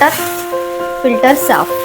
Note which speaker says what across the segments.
Speaker 1: मिनिटात फिल्टर साफ.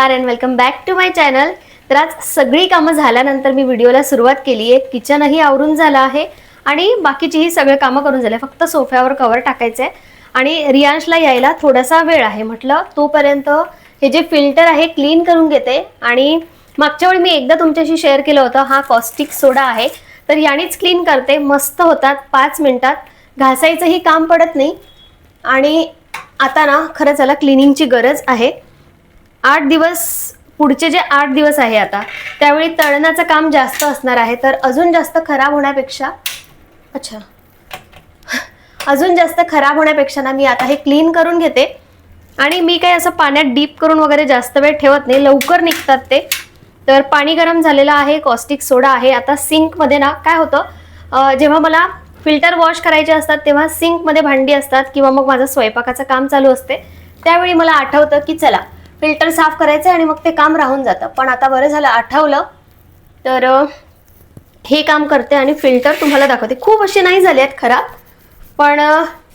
Speaker 1: नमस्कार and welcome back to my channel तर आज सगळी कामं झाल्यानंतर मी व्हिडिओला सुरुवात केली आहे किचनही आवरून झालं आहे आणि बाकीचीही सगळे कामं करून झाले फक्त सोफ्यावर कवर टाकायचं आहे आणि रियांशला यायला थोडासा वेळ आहे. म्हटलं तोपर्यंत हे जे फिल्टर आहे क्लीन करून घेते. आणि मागच्या वेळी मी एकदा तुमच्याशी शेअर केलं होतं हा कॉस्टिक सोडा आहे. तर यानेच क्लीन करते. मस्त होतात पाच मिनटात. घासायचंही काम पडत नाही. आणि आता ना खरंच याला क्लिनिंगची गरज आहे. आठ दिवस पुढचे जे आठ दिवस आहे आता त्यावेळी तळणाचं काम जास्त असणार आहे. तर अजून जास्त खराब होण्यापेक्षा अच्छा. अजून जास्त खराब होण्यापेक्षा ना मी आता हे क्लीन करून घेते. आणि मी काही असं पाण्यात डीप करून वगैरे जास्त वेळ ठेवत नाही. लवकर निघतात ते. तर पाणी गरम झालेलं आहे कॉस्टिक सोडा आहे. आता सिंकमध्ये ना काय होतं जेव्हा मला फिल्टर वॉश करायचे असतात तेव्हा सिंकमध्ये भांडी असतात किंवा मग माझं स्वयंपाकाचं काम चालू असते त्यावेळी मला आठवतं की चला फिल्टर साफ करायचं आणि मग ते काम राहून जातं. पण आता बरं झालं आठवलं. तर हे काम करते आणि फिल्टर तुम्हाला दाखवते. खूप असे नाही झाले आहेत खराब. पण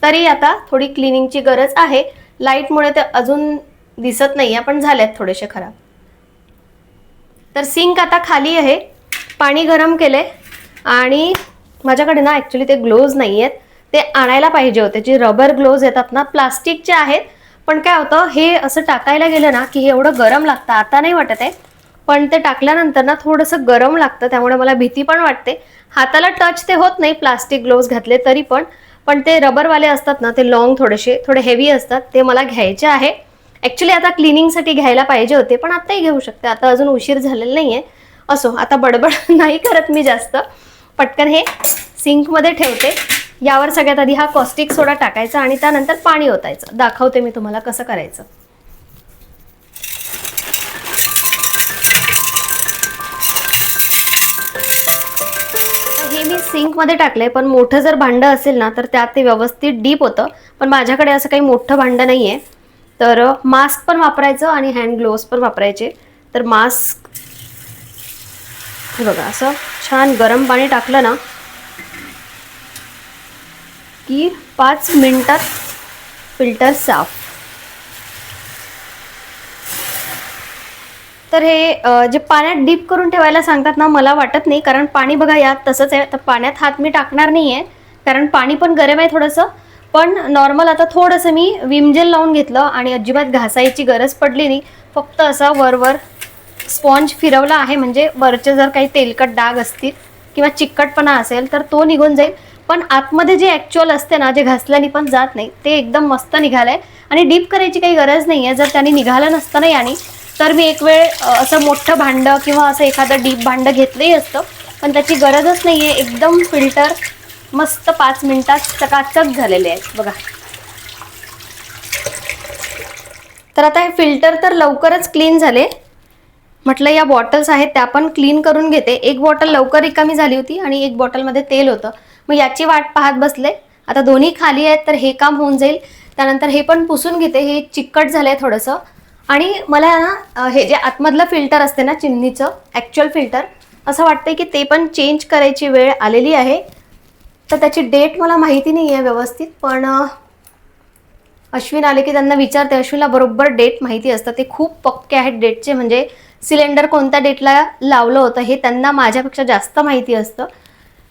Speaker 1: तरी आता थोडी क्लिनिंगची गरज आहे. लाईटमुळे ते अजून दिसत नाही आहे पण झाले आहेत थोडेसे खराब. तर सिंक आता खाली आहे. पाणी गरम केले आणि माझ्याकडे ना ॲक्च्युली ते ग्लोव्ज नाही आहेत ते आणायला पाहिजे होते. जे रबर ग्लोव्ज येतात ना प्लास्टिकचे आहेत. पण काय होतं हे असं टाकायला गेलं ना की हे एवढं गरम लागतं आता नाही वाटत आहे पण ते टाकल्यानंतर ना थोडंसं गरम लागतं त्यामुळे मला भीती पण वाटते. हाताला टच ते होत नाही प्लास्टिक ग्लोव्ज घातले तरी पण पण ते रबरवाले असतात ना ते लॉंग थोडेसे थोडे हेवी असतात ते मला घ्यायचे आहे. ॲक्च्युली आता क्लिनिंगसाठी घ्यायला पाहिजे होते पण आताही घेऊ शकते आता अजून उशीर झालेला नाही आहे असो आता बडबड नाही करत मी जास्त. पटकन हे सिंकमध्ये ठेवते. यावर सगळ्यात आधी हा कॉस्टिक सोडा टाकायचा आणि त्यानंतर पाणी ओतायचं. दाखवते मी तुम्हाला कसं करायचं. हे मी सिंकमध्ये टाकलंय पण मोठं जर भांडं असेल ना तर त्यात ते व्यवस्थित डीप होतं. पण माझ्याकडे असं काही मोठं भांडं नाही आहे तर मास्क पण वापरायचं आणि हँड ग्लोव्स पण वापरायचे. तर मास्क हे बघा असं छान गरम पाणी टाकलं ना की पाच मिनटात फिल्टर साफ. तर हे जे पाण्यात डीप करून ठेवायला सांगतात ना मला वाटत नाही. कारण पाणी बघा यात तसंच आहे. तर पाण्यात हात मी टाकणार नाही आहे कारण पाणी पण गरम आहे थोडंसं. पण नॉर्मल आता थोडंसं मी विम जेल लावून घेतलं आणि अजिबात घासायची गरज पडली नाही. फक्त असा वरवर स्पॉन्ज फिरवला आहे. म्हणजे वरचे जर काही तेलकट डाग असतील किंवा चिकटपणा असेल तर तो निघून जाईल. पण आतमध्ये जे ॲक्च्युअल असते ना जे घासल्याने पण जात नाही ते एकदम मस्त निघालंय. आणि डीप करायची काही गरज नाही आहे जर त्यांनी निघालं नसतं ना यानी तर मी एक वेळ असं मोठं भांडं किंवा असं एखादं डीप भांडं घेतलंही असतं. पण त्याची गरजच नाही आहे एकदम फिल्टर मस्त पाच मिनिटात चकाचक झालेले आहेत. बघा. तर आता हे फिल्टर तर लवकरच क्लीन झाले. म्हटलं या बॉटल्स आहेत त्या पण क्लीन करून घेते. एक बॉटल लवकर रिकामी झाली होती आणि एक बॉटलमध्ये तेल होतं. मग याची वाट पाहत बसले. आता दोन्ही खाली आहेत तर हे काम होऊन जाईल. त्यानंतर हे पण पुसून घेते हे चिकट झालं आहे थोडंसं. आणि मला ना हे जे आतमधलं फिल्टर असते ना चिमणीचं ॲक्च्युअल फिल्टर असं वाटतंय की ते पण चेंज करायची वेळ आलेली आहे. तर त्याची डेट मला माहिती नाही आहे व्यवस्थित पण अश्विन आले की त्यांना विचारते. अश्विनला बरोबर डेट माहिती असतं. ते खूप पक्के आहेत डेटचे म्हणजे सिलेंडर कोणत्या डेटला लावलं होतं हे त्यांना माझ्यापेक्षा जास्त माहिती असतं.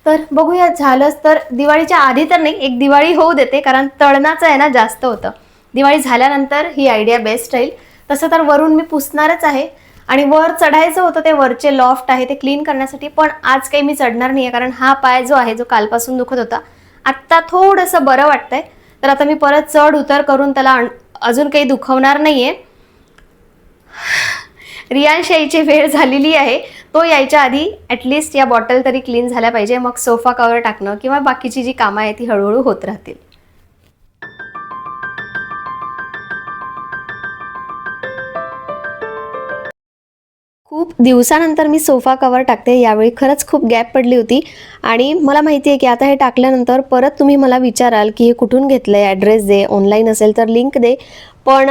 Speaker 1: तर बघूया झालंच तर. दिवाळीच्या आधी तर नाही एक दिवाळी होऊ देते कारण तळणाचं आहे ना जास्त होतं. दिवाळी झाल्यानंतर ही आयडिया बेस्ट राहील. तसं तर वरून मी पुसणारच आहे. आणि वर चढायचं होतं ते वरचे लॉफ्ट आहे ते क्लीन करण्यासाठी पण आज काही मी चढणार नाही आहे कारण हा पाय जो आहे जो कालपासून दुखत होता आत्ता थोडंसं बरं वाटतंय. तर आता मी परत चढ उतर करून त्याला अजून काही दुखवणार नाही आहे रियांश यायची वेळ झालेली आहे. तो यायच्या आधी ॲटलिस्ट या बॉटल तरी क्लीन झाल्या पाहिजे. मग सोफा कवर टाकणं किंवा बाकीची जी कामं आहे ती हळूहळू होत राहतील. खूप दिवसानंतर मी सोफा कवर टाकते. यावेळी खरंच खूप गॅप पडली होती. आणि मला माहिती आहे की आता हे टाकल्यानंतर परत तुम्ही मला विचाराल की हे कुठून घेतलं आहे ॲड्रेस दे ऑनलाईन असेल तर लिंक दे. पण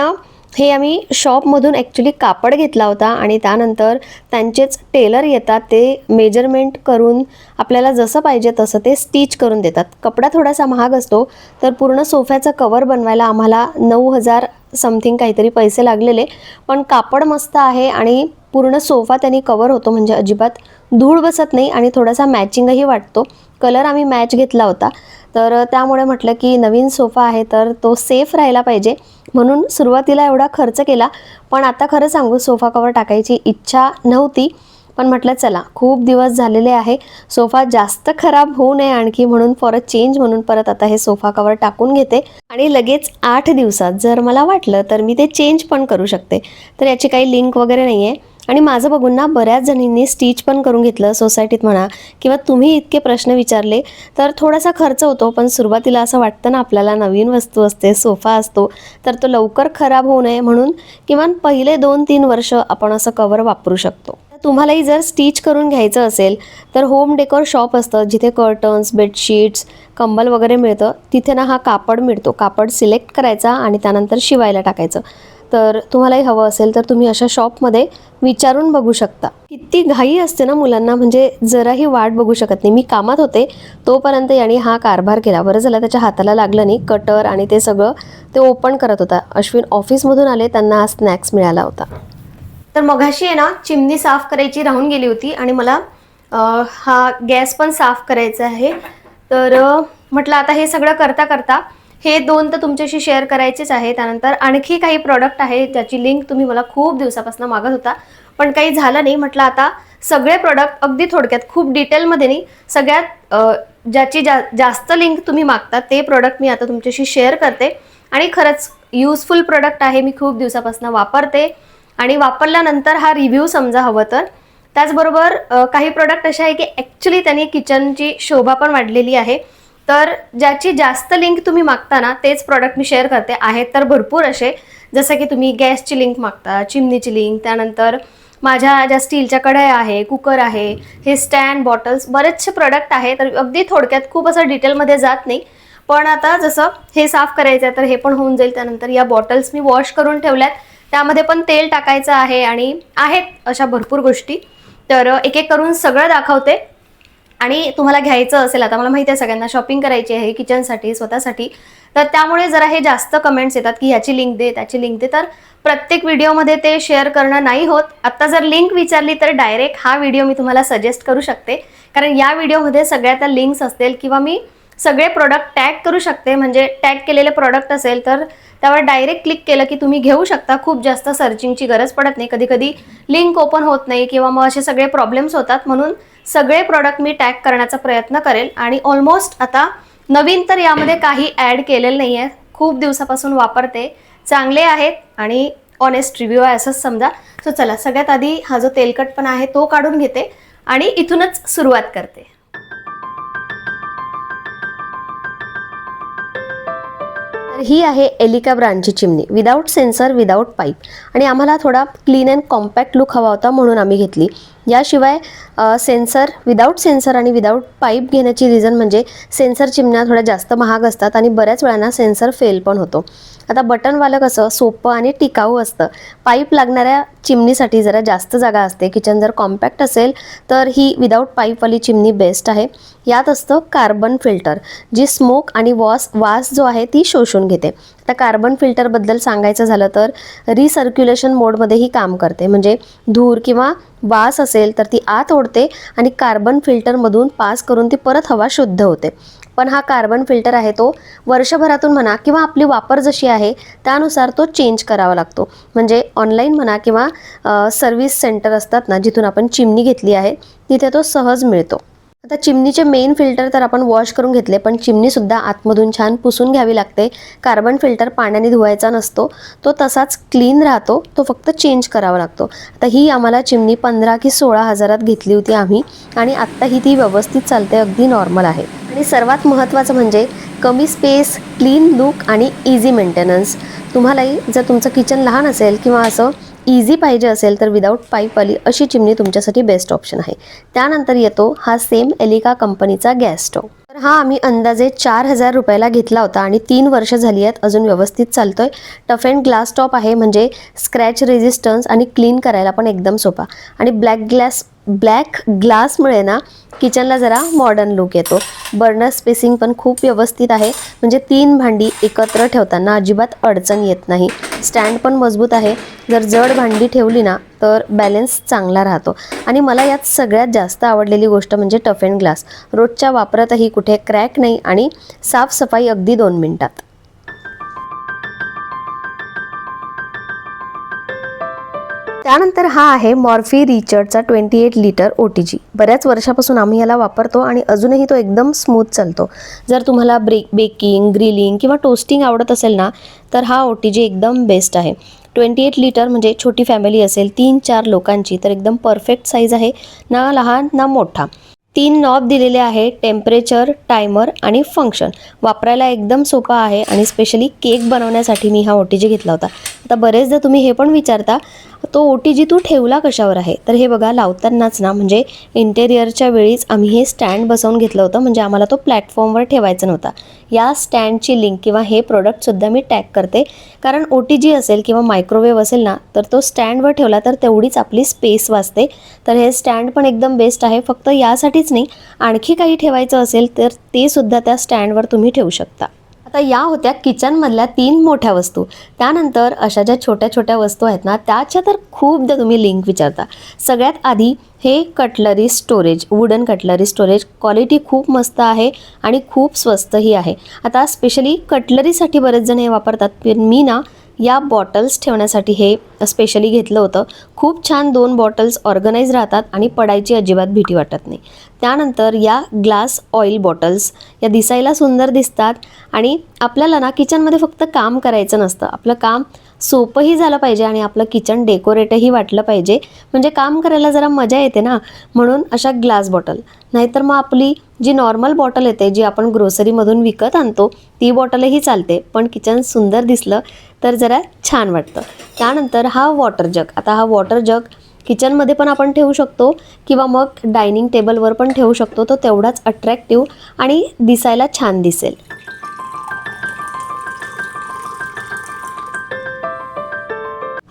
Speaker 1: हे आम्ही शॉपमधून ॲक्च्युली कापड घेतला होता आणि त्यानंतर त्यांचेच टेलर येतात ते मेजरमेंट करून आपल्याला जसं पाहिजे तसं ते स्टिच करून देतात. कपडा थोडासा महाग असतो तर पूर्ण सोफ्याचं कवर बनवायला आम्हाला नऊ हजार समथिंग काहीतरी पैसे लागलेले. पण कापड मस्त आहे आणि पूर्ण सोफा त्यांनी कवर होतो म्हणजे अजिबात धूळ बसत नाही आणि थोडासा मॅचिंगही वाटतो. कलर आम्ही मॅच घेतला होता. तर त्यामुळे म्हटलं की नवीन सोफा आहे तर तो सेफ राहायला पाहिजे. म्हणून सुरुवातीला एवढा खर्च केला पण आता खरं सांगू सोफा कवर टाकायची इच्छा नव्हती. पण म्हटलं चला खूप दिवस झालेले आहे सोफा जास्त खराब होऊ नये आणखी म्हणून परत चेंज म्हणून परत आता हे सोफा कवर टाकून घेते. आणि लगेच आठ दिवसात जर मला वाटलं तर मी ते चेंज पण करू शकते. तर याची काही लिंक वगैरे नाही आहे आणि माझं बघून ना बऱ्याच जणींनी स्टिच पण करून घेतलं सोसायटीत म्हणा किंवा तुम्ही इतके प्रश्न विचारले तर थोडासा खर्च होतो पण सुरुवातीला असं वाटतं ना आपल्याला नवीन वस्तू असते सोफा असतो तर तो लवकर खराब होऊ नये म्हणून किमान पहिले दोन तीन वर्ष आपण असं कवर वापरू शकतो. तुम्हालाही जर स्टिच करून घ्यायचं असेल तर होम डेकोर शॉप असतं जिथे कर्टन्स बेडशीट्स कंबल वगैरे मिळतं तिथे ना हा कापड मिळतो. कापड सिलेक्ट करायचा आणि त्यानंतर शिवायला टाकायचं. तर तुम्हालाही हवं असेल तर तुम्ही अशा शॉपमध्ये विचारून बघू शकता. किती घाई असते ना मुलांना म्हणजे जराही वाट बघू शकत नाही. मी कामात होते तोपर्यंत याने हा कारभार केला. बरं झालं त्याच्या हाताला लागलं नाही कटर आणि ते सगळं ते ओपन करत होता. अश्विन ऑफिसमधून आले त्यांना हा स्नॅक्स मिळाला होता. तर मघाशी आहे ना चिमणी साफ करायची राहून गेली होती आणि मला हा गॅस पण साफ करायचा आहे. तर म्हटलं आता हे सगळं करता करता हे दोन तर तुमच्याशी शेअर करायचेच आहे त्यानंतर आणखी काही प्रॉडक्ट आहे ज्याची लिंक तुम्ही मला खूप दिवसापासून मागत होता. पण काही झालं नाही म्हटलं आता सगळे प्रॉडक्ट अगदी थोडक्यात खूप डिटेलमध्ये नाही सगळ्यात ज्याची जा जास्त लिंक तुम्ही मागता ते प्रॉडक्ट मी आता तुमच्याशी शेअर करते. आणि खरंच युजफुल प्रॉडक्ट आहे मी खूप दिवसापासून वापरते. आणि वापरल्यानंतर हा रिव्ह्यू समजा हवं तर. त्याचबरोबर काही प्रोडक्ट असे आहे की ॲक्च्युली त्यांनी किचनची शोभा पण वाढलेली आहे. तर ज्याची जास्त लिंक तुम्ही मागता ना तेच प्रॉडक्ट मी शेअर करते. आहेत तर भरपूर असे. जसं की तुम्ही गॅसची लिंक मागता चिमणीची लिंक त्यानंतर माझ्या ज्या स्टीलच्या कढया आहे कुकर आहे हे स्टँड बॉटल्स बरेचसे प्रोडक्ट आहे तर अगदी थोडक्यात खूप असं डिटेलमध्ये जात नाही. पण आता जसं हे साफ करायचं आहे तर हे पण होऊन जाईल. त्यानंतर या बॉटल्स मी वॉश करून ठेवल्यात. त्यामध्ये पण तेल टाकायचं आहे आणि आहेत अशा भरपूर गोष्टी. तर एक एक करून सगळं दाखवते. आणि तुम्हाला घ्यायचं असेल आता मला माहिती आहे सगळ्यांना शॉपिंग करायची आहे किचनसाठी स्वतःसाठी. तर त्यामुळे जरा हे जास्त कमेंट्स येतात की ह्याची लिंक दे त्याची लिंक दे. तर प्रत्येक व्हिडिओमध्ये ते शेअर करणं नाही होत. आत्ता जर लिंक विचारली तर डायरेक्ट हा व्हिडिओ मी तुम्हाला सजेस्ट करू शकते. कारण या व्हिडिओमध्ये सगळ्या त्या लिंक्स असतील किंवा मी सगळे प्रोडक्ट टॅग करू शकते. म्हणजे टॅग केलेले प्रोडक्ट असेल तर त्यावर डायरेक्ट क्लिक केलं की तुम्ही घेऊ शकता. खूप जास्त सर्चिंगची गरज पडत नाही. कधी कधी लिंक ओपन होत नाही किंवा मग असे सगळे प्रॉब्लेम्स होतात. म्हणून सगळे प्रॉडक्ट मी टॅग करण्याचा प्रयत्न करेल आणि ऑलमोस्ट आता नवीन तर यामध्ये काही ॲड केलेलं नाही आहे खूप दिवसापासून वापरते. चांगले आहेत आणि ऑनेस्ट रिव्ह्यू आहे असंच समजा. सो चला सगळ्यात आधी हा जो तेलकटपणा आहे तो काढून घेते आणि इथूनच सुरुवात करते. तर ही आहे एलिका ब्रँडची चिमणी. विदाऊट सेन्सर विदाऊट पाईप आणि आम्हाला थोडा क्लीन अँड कॉम्पॅक्ट लुक हवा होता म्हणून आम्ही घेतली. याशिवाय सेन्सर विदाऊट सेन्सर आणि विदाऊट पाईप घेण्याची रिझन म्हणजे सेन्सर चिमण्या थोड्या जास्त महाग असतात आणि बऱ्याच वेळांना सेन्सर फेल पण होतो. आता बटनवालं कसं? सोपं आणि टिकाऊ असतं. पाईप लागणाऱ्या चिमणीसाठी जरा जास्त जागा असते. किचन जर कॉम्पॅक्ट असेल तर ही विदाऊट पाईपवाली चिमणी बेस्ट आहे. यात असतं कार्बन फिल्टर जी स्मोक आणि वॉस वास जो आहे ती शोषून घेते. आता कार्बन फिल्टरबद्दल सांगायचं झालं तर रिसर्क्युलेशन मोडमध्येही काम करते. म्हणजे धूर किंवा वास असेल तर ती आत ओढते आणि कार्बन फिल्टरमधून पास करून ती परत हवा शुद्ध होते. पण हा कार्बन फिल्टर आहे तो वर्षभरातून म्हणा किंवा आपली वापर जशी आहे त्यानुसार तो चेंज करावा लागतो. म्हणजे ऑनलाईन म्हणा किंवा सर्व्हिस सेंटर असतात ना जिथून आपण चिमणी घेतली आहे तिथे तो सहज मिळतो. आता चिमणीचे मेन फिल्टर तर आपण वॉश करून घेतले पण चिमणीसुद्धा आतमधून छान पुसून घ्यावी लागते. कार्बन फिल्टर पाण्याने धुवायचा नसतो तो तसाच क्लीन राहतो तो फक्त चेंज करावा लागतो. आता ही आम्हाला चिमणी पंधरा की सोळा हजारात घेतली होती आम्ही आणि आत्ता ही ती व्यवस्थित चालते अगदी नॉर्मल आहे. आणि सर्वात महत्त्वाचं म्हणजे कमी स्पेस क्लीन लुक आणि इझी मेंटेनन्स तुम्हालाही जर तुमचं किचन लहान असेल किंवा असं इझी पाहिजे असेल तर विदाऊट पाईपवाली अशी चिमणी तुमच्यासाठी बेस्ट ऑप्शन आहे. त्यानंतर येतो हा सेम एलिका कंपनीचा गॅस स्टोव तर हा आम्ही अंदाजे चार हजार रुपयाला घेतला होता आणि तीन वर्ष झाली आहेत अजून व्यवस्थित चालतोय. टफ अँड ग्लास टॉप आहे म्हणजे स्क्रॅच रेझिस्टन्स आणि क्लीन करायला पण एकदम सोपा. आणि ब्लॅक ग्लास ब्लॅक ग्लासमुळे ना किचनला जरा मॉडर्न लुक येतो. बर्नर स्पेसिंग पण खूप व्यवस्थित आहे. म्हणजे तीन भांडी एकत्र ठेवताना अजिबात अडचण येत नाही. स्टँड पण मजबूत आहे. जर जड भांडी ठेवली ना तर बॅलेन्स चांगला राहतो. आणि मला यात सगळ्यात जास्त आवडलेली गोष्ट म्हणजे टफ अँड ग्लास रोजच्या वापरातही कुठे क्रॅक नाही आणि साफसफाई अगदी दोन मिनटात. त्यानंतर हा आहे Morphy रिचर्डचा twenty eight litre O T G बऱ्याच वर्षापासून आम्ही याला वापरतो आणि अजूनही तो एकदम स्मूथ चालतो. जर तुम्हाला ब्रेक बेकिंग ग्रिलिंग किंवा टोस्टिंग आवडत असेल ना तर हा ओ टी जी एकदम बेस्ट आहे. ट्वेंटी एट लिटर म्हणजे छोटी फॅमिली असेल तीन चार लोकांची तर एकदम परफेक्ट साईज आहे ना लहान ना मोठा. तीन नॉब दिलेले आहे टेम्परेचर टायमर आणि फंक्शन वापरायला एकदम सोपा आहे आणि स्पेशली केक बनवण्यासाठी मी हा ओ टी जी घेतला होता. आता बरेचदा तुम्ही हे पण विचारता तो ओ टी जी तू ठेवला कशावर आहे? तर हे बघा लावतानाच ना म्हणजे इंटेरियरच्या वेळीच आम्ही हे स्टँड बसवून घेतलं होतं म्हणजे आम्हाला तो प्लॅटफॉर्मवर ठेवायचा नव्हता. या स्टँडची लिंक किंवा हे प्रोडक्टसुद्धा मी टॅग करते. कारण ओ टी जी असेल किंवा मायक्रोवेव्ह असेल ना तर तो स्टँडवर ठेवला तर तेवढीच आपली स्पेस वाचते. तर हे स्टँड पण एकदम बेस्ट आहे फक्त यासाठीच नाही आणखी काही ठेवायचं असेल तर ते सुद्धा त्या स्टँडवर तुम्ही ठेवू शकता. तर या होत्या किचनमधल्या तीन मोठ्या वस्तू. त्यानंतर अशा ज्या छोट्या छोट्या वस्तू आहेत ना त्याच्या तर खूपदा तुम्ही लिंक विचारता. सगळ्यात आधी हे cutlery storage wooden cutlery storage quality खूप मस्त आहे आणि खूप स्वस्तही आहे. आता स्पेशली कटलरीसाठी बरेच जण हे वापरतात. पण मी ना या बॉटल्स ठेवण्यासाठी हे स्पेशली घेतलं होतं. खूप छान दोन बॉटल्स ऑर्गनाईज राहतात आणि पडायची अजिबात भीती वाटत नाही. त्यानंतर या ग्लास ऑइल बॉटल्स या दिसायला सुंदर दिसतात आणि आपल्याला ना किचनमध्ये फक्त काम करायचं नसतं. आपलं काम सोपंही झालं पाहिजे आणि आपलं किचन डेकोरेटही वाटलं पाहिजे. म्हणजे काम करायला जरा मजा येते ना? म्हणून अशा ग्लास बॉटल. नाहीतर मग आपली जी नॉर्मल बॉटल येते जी आपण ग्रोसरीमधून विकत आणतो ती बॉटलही चालते. पण किचन सुंदर दिसलं तर जरा छान वाटतं. त्यानंतर हा वॉटर जग. आता हा वॉटर जग किचनमध्ये पण आपण ठेवू शकतो किंवा मग डायनिंग टेबलवर पण ठेवू शकतो. तो तेवढाच अट्रॅक्टिव्ह आणि दिसायला छान दिसेल.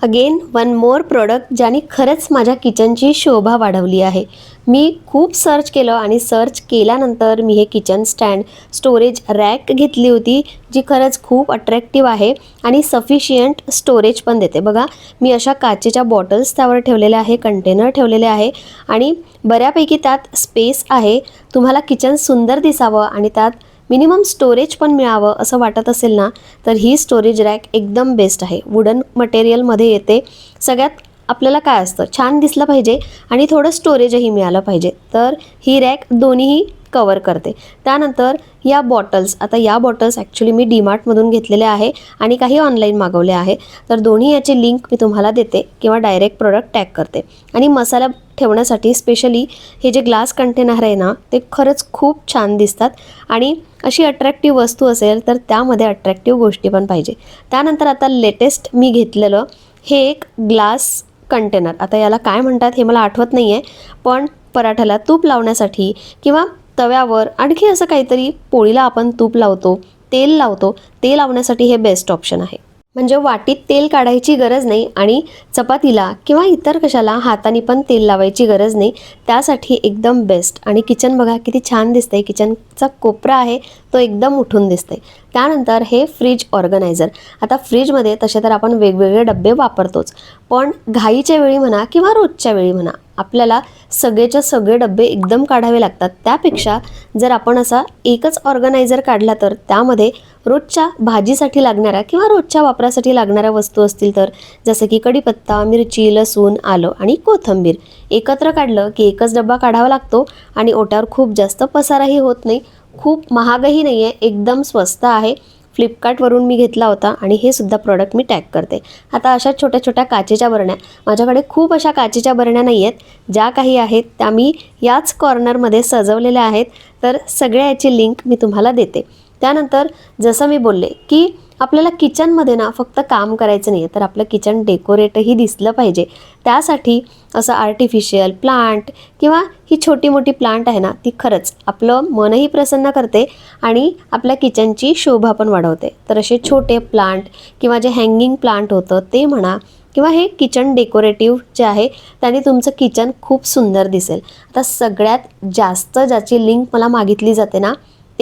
Speaker 1: अगेन वन मोर प्रोडक्ट ज्याने खरंच माझ्या किचनची शोभा वाढवली आहे. मी खूप सर्च केलं आणि सर्च केल्यानंतर मी हे किचन स्टँड स्टोरेज रॅक घेतली होती जी खरंच खूप अट्रॅक्टिव्ह आहे आणि सफिशियंट स्टोरेज पण देते. बघा मी अशा काचेच्या बॉटल्स त्यावर ठेवलेल्या आहे कंटेनर ठेवलेले आहे आणि बऱ्यापैकी त्यात स्पेस आहे. तुम्हाला किचन सुंदर दिसावं आणि त्यात मिनिमम स्टोरेज पण मिळावं असं वाटत असेल ना तर ही स्टोरेज रॅक एकदम बेस्ट आहे. वुडन मटेरियलमध्ये येते. सगळ्यात आपल्याला काय असतं? छान दिसलं पाहिजे आणि थोडं स्टोरेजही मिळालं पाहिजे. तर ही रॅक दोन्हीही कवर करते. त्यानंतर या बॉटल्स आता या बॉटल्स ॲक्च्युली मी डीमार्टमधून घेतलेल्या आहे आणि काही ऑनलाईन मागवले आहे. तर दोन्ही याची लिंक मी तुम्हाला देते किंवा डायरेक्ट प्रोडक्ट टॅग करते. आणि मसाला ठेवण्यासाठी स्पेशली हे जे ग्लास कंटेनर आहे ना ते खरंच खूप छान दिसतात. आणि अशी अट्रॅक्टिव्ह वस्तू असेल तर त्यामध्ये अट्रॅक्टिव्ह गोष्टी पण पाहिजे. त्यानंतर आता लेटेस्ट मी घेतलेलं हे एक ग्लास कंटेनर आता याला काय म्हणतात हे मला आठवत नाही आहे पण पराठ्याला तूप लावण्यासाठी किंवा तव्यावर आणखी असं काहीतरी पोळीला आपण तूप लावतो तेल लावतो. ते लावण्यासाठी हे बेस्ट ऑप्शन आहे. म्हणजे वाटीत तेल काढायची गरज नाही आणि चपातीला किंवा इतर कशाला हाताने पण तेल लावायची गरज नाही. त्यासाठी एकदम बेस्ट आणि किचन बघा किती छान दिसतंय. किचनचा कोपरा आहे तो एकदम उठून दिसते त्यानंतर हे फ्रीज ऑर्गनायझर आता फ्रीजमध्ये तसे तर आपण वेगवेगळे डबे वापरतोच. पण घाईच्या वेळी म्हणा किंवा रोजच्या वेळी म्हणा आपल्याला सगळेच्या सगळे डबे एकदम काढावे लागतात. त्यापेक्षा जर आपण असा एकच ऑर्गनायझर काढला तर त्यामध्ये रोजच्या भाजीसाठी लागणाऱ्या किंवा रोजच्या वापरासाठी लागणाऱ्या वस्तू असतील तर जसं की कढीपत्ता मिरची लसूण आलं आणि कोथिंबीर एकत्र काढलं की एकच डब्बा काढावा लागतो आणि ओट्यावर खूप जास्त पसाराही होत नाही. खूप महागही नाही आहे एकदम स्वस्त आहे. फ्लिपकार्टवरून मी घेतला होता आणि हे सुद्धा प्रॉडक्ट मी टॅग करते. आता अशा छोट्या छोट्या काचेच्या बरण्या माझ्याकडे खूप अशा काचेच्या बरण्या नाही आहेत. ज्या काही आहेत त्या मी याच कॉर्नरमध्ये सजवलेल्या आहेत. तर सगळ्या याची लिंक मी तुम्हाला देते. त्यानंतर जसं मी बोलले की आपल्याला किचनमध्ये ना फक्त काम करायचं नाही आहे तर आपलं किचन डेकोरेटही दिसलं पाहिजे. त्यासाठी असं आर्टिफिशियल प्लांट किंवा ही छोटी मोठी प्लांट आहे ना ती खरंच आपलं मनही प्रसन्न करते आणि आपल्या किचनची शोभा पण वाढवते. तर असे छोटे प्लांट किंवा जे हँगिंग प्लांट होतं ते म्हणा किंवा हे किचन डेकोरेटिव्ह जे आहे त्याने तुमचं किचन खूप सुंदर दिसेल. आता सगळ्यात जास्त ज्याची लिंक मला मागितली जाते ना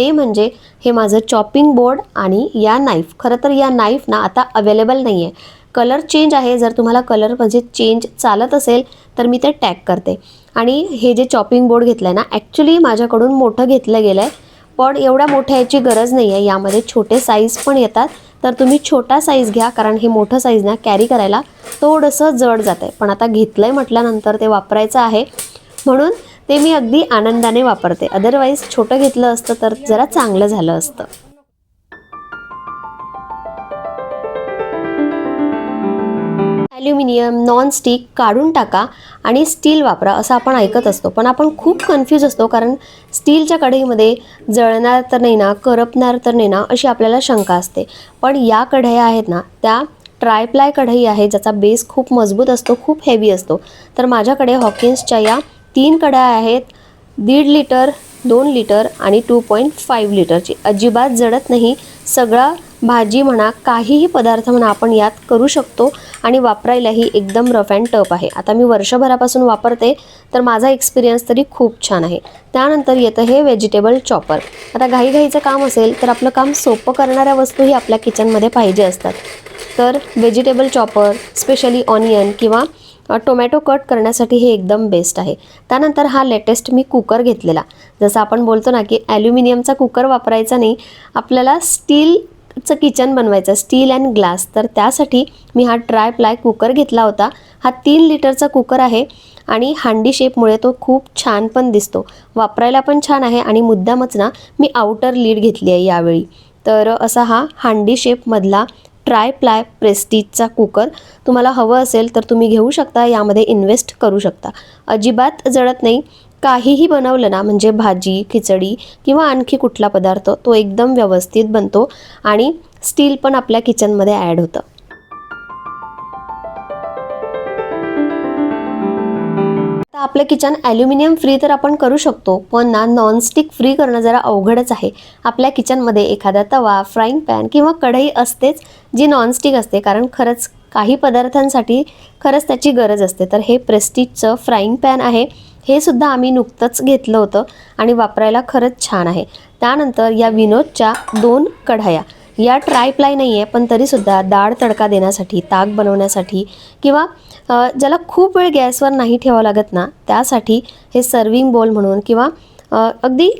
Speaker 1: ते म्हणजे हे माझं चॉपिंग बोर्ड आणि या नाईफ खरं तर या नाईफ ना आता अवेलेबल नाही आहे कलर चेंज आहे. जर तुम्हाला कलर म्हणजे चेंज चालत असेल तर मी ते टॅग करते. आणि हे जे चॉपिंग बोर्ड घेतलं आहे ना ॲक्च्युली माझ्याकडून मोठं घेतलं गेलं आहे पण एवढ्या मोठ्या याची गरज नाही आहे यामध्ये छोटे साईज पण येतात. तर तुम्ही छोटा साईज घ्या कारण हे मोठं साईज ना कॅरी करायला थोडंसं जड जातं आहे पण आता घेतलं आहे म्हटल्यानंतर ते वापरायचं आहे. म्हणून ते मी अगदी आनंदाने वापरते. अदरवाईज छोटं घेतलं असतं तर जरा चांगलं झालं असतं. ॲल्युमिनियम नॉनस्टिक काढून टाका आणि स्टील वापरा असं आपण ऐकत असतो. पण आपण खूप कन्फ्यूज असतो कारण स्टीलच्या कढईमध्ये जळणार तर नाही ना करपणार तर नाही ना अशी आपल्याला शंका असते. पण या कढया आहेत ना त्या ट्रायप्लाय कढई आहे ज्याचा बेस खूप मजबूत असतो खूप हेवी असतो. तर माझ्याकडे हॉकिन्सच्या या तीन कढया आहेत दीड लिटर दोन लिटर आणि टू पॉईंट फाईव्ह लिटरची. अजिबात जडत नाही. सगळा भाजी म्हणा काहीही पदार्थ म्हणा आपण यात करू शकतो आणि वापरायलाही एकदम रफ अँड टफ आहे. आता मी वर्षभरापासून वापरते तर माझा एक्सपिरियन्स तरी खूप छान आहे. त्यानंतर येतं हे व्हेजिटेबल चॉपर आता घाईघाईचं काम असेल तर आपलं काम सोपं करणाऱ्या वस्तूही आपल्या किचनमध्ये पाहिजे असतात. तर व्हेजिटेबल चॉपर स्पेशली ऑनियन किंवा टोमॅटो कट करण्यासाठी हे एकदम बेस्ट आहे. त्यानंतर हा लेटेस्ट मी कुकर घेतलेला. जसं आपण बोलतो ना की ॲल्युमिनियमचा कुकर वापरायचा नाही आपल्याला स्टीलचं किचन बनवायचं स्टील अँड ग्लास तर त्यासाठी मी हा ट्राय प्लाय कुकर घेतला होता. हा तीन लिटरचा कुकर आहे आणि हांडी शेपमुळे तो खूप छान पण दिसतो. वापरायला पण छान आहे आणि मुद्दामच ना मी आउटर लीड घेतली आहे यावेळी. तर असा हा हांडी शेपमधला ट्राय प्लाय प्रेस्टीजचा कुकर तुम्हाला हवं असेल तर तुम्ही घेऊ शकता यामध्ये इन्व्हेस्ट करू शकता. अजिबात जळत नाही. काहीही बनवलं ना म्हणजे भाजी खिचडी किंवा आणखी कुठला पदार्थ तो एकदम व्यवस्थित बनतो आणि स्टील पण आपल्या किचनमध्ये ॲड होतं. आपलं किचन ॲल्युमिनियम फ्री तर आपण करू शकतो पण ना नॉनस्टिक फ्री करणं जरा अवघडच आहे. आपल्या किचनमध्ये एखादा तवा फ्राईंग पॅन किंवा कढई असतेच जी नॉनस्टिक असते कारण खरंच काही पदार्थांसाठी खरंच त्याची गरज असते. तर हे प्रेस्टिजचं फ्राईंग पॅन आहे. हे सुद्धा आम्ही नुकतंच घेतलं होतं आणि वापरायला खरंच छान आहे. त्यानंतर या विनोदच्या दोन कढाया. या ट्राय प्लाय नाही आहे पण तरीसुद्धा डाळ तडका देण्यासाठी ताक बनवण्यासाठी किंवा ज्याला खूप वेळ गॅसवर नाही ठेवावं लागत ना त्यासाठी हे सर्विंग बोल म्हणून किंवा अगदी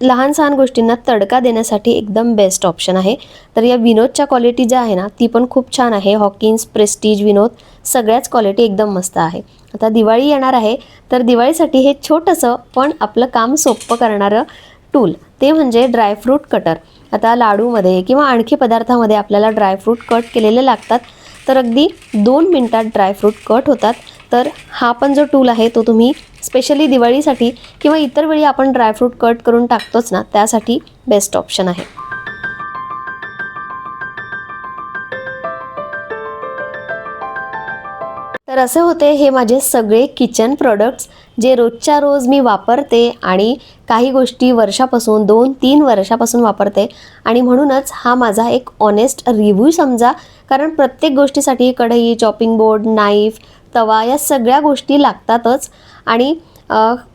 Speaker 1: लहान सहान गोष्टींना तडका देण्यासाठी एकदम बेस्ट ऑप्शन आहे. तर या विनोदच्या क्वालिटी ज्या आहे ना ती पण खूप छान आहे. हॉकिन्स प्रेस्टीज विनोद सगळ्याच क्वालिटी एकदम मस्त आहे. आता दिवाळी येणार आहे तर दिवाळीसाठी हे छोटंसं पण आपलं काम सोपं करणारं टूल ते म्हणजे ड्रायफ्रूट कटर आता लाडूमध्ये किंवा आणखी पदार्थामध्ये आपल्याला ड्रायफ्रूट कट केलेले लागतात. तर अगदी दोन मिनटात ड्रायफ्रूट कट होतात. तर हा पण जो टूल आहे तो तुम्ही स्पेशली दिवाळीसाठी किंवा इतर वेळी आपण ड्रायफ्रूट कट करून टाकतोच ना त्यासाठी बेस्ट ऑप्शन आहे. तर असे होते हे माझे सगळे किचन प्रोडक्ट्स जे रोजच्या रोज मी वापरते आणि काही गोष्टी वर्षापासून दोन तीन वर्षापासून वापरते. आणि म्हणूनच हा माझा एक ऑनेस्ट रिव्ह्यू समजा कारण प्रत्येक गोष्टीसाठी कढई चॉपिंग बोर्ड नाईफ तवा या सगळ्या गोष्टी लागतातच. आणि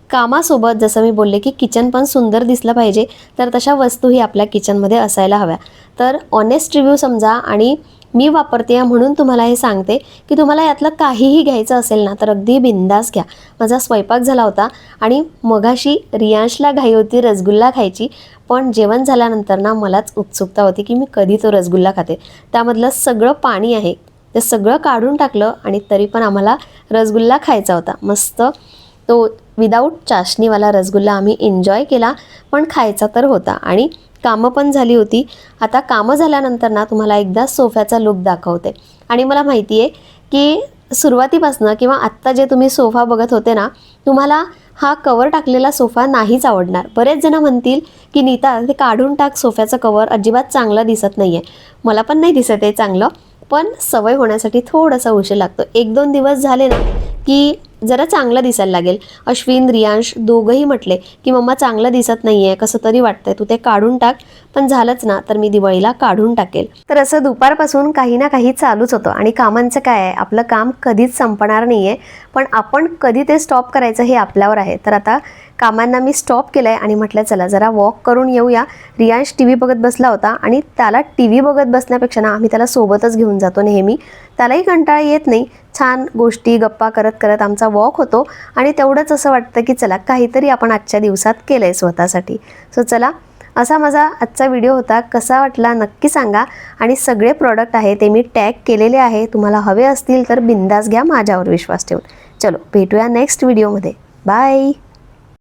Speaker 1: कामासोबत जसं मी बोलले की किचन पण सुंदर दिसलं पाहिजे तर तशा वस्तूही आपल्या किचनमध्ये असायला हव्या. तर ऑनेस्ट रिव्ह्यू समजा आणि मी वापरते म्हणून तुम्हाला हे सांगते की तुम्हाला यातलं काहीही घ्यायचं असेल ना तर अगदी बिंदास घ्या. माझा स्वयंपाक झाला होता आणि मगाशी रियांशला घाई होती रसगुल्ला खायची. पण जेवण झाल्यानंतर ना मलाच उत्सुकता होती की मी कधी तो रसगुल्ला खाते. त्यामधलं सगळं पाणी आहे. ते सगळं काढून टाकलं आणि तरी पण आम्हाला रसगुल्ला खायचा होता. मस्त तो विदाऊट चाशणीवाला रसगुल्ला आम्ही एन्जॉय केला. पण खायचा तर होता. आणि कामं पण झाली होती. आता कामं झाल्यानंतर ना तुम्हाला एकदा सोफ्याचा लुक दाखवते. आणि मला माहिती आहे की सुरुवातीपासनं किंवा आत्ता जे तुम्ही सोफा बघत होते ना तुम्हाला हा कवर टाकलेला सोफा नाहीच आवडणार. बरेच जण म्हणतील की नीता ते काढून टाक सोफ्याचं कवर अजिबात चांगलं दिसत नाही आहे मला पण नाही दिसत आहे चांगलं पण सवय होण्यासाठी थोडासा उशीर लागतो. एक दोन दिवस झाले ना की जरा चांगलं दिसायला लागेल. अश्विन रियांश दोघंही म्हटले की मम्मा चांगलं दिसत नाही आहे कसं तरी वाटतंय तू ते काढून टाक. पण झालंच ना तर मी दिवाळीला काढून टाकेल. तर असं दुपारपासून काही ना काही चालूच होतं. आणि कामांचं काय आहे? आपलं काम कधीच संपणार नाही आहे पण आपण कधी ते स्टॉप करायचं हे आपल्यावर आहे. तर आता कामांना मी स्टॉप केलं आहे आणि म्हटलं चला जरा वॉक करून येऊया. रियांश टी व्ही बघत बसला होता आणि त्याला टी व्ही बघत बसण्यापेक्षा ना आम्ही त्याला सोबतच घेऊन जातो नेहमी. त्यालाही कंटाळा येत नाही. छान गोष्टी गप्पा करत करत आमचा वॉक होतो. आणि तेवढंच असं वाटतं की चला काहीतरी आपण आजच्या दिवसात केलं आहे स्वतःसाठी. सो चला असा माझा आजचा व्हिडिओ होता. कसा वाटला नक्की सांगा. आणि सगळे प्रॉडक्ट आहे ते मी टॅग केलेले आहे. तुम्हाला हवे असतील तर बिंदास घ्या. माझ्यावर विश्वास ठेवून. चलो भेटूया नेक्स्ट व्हिडिओमध्ये बाय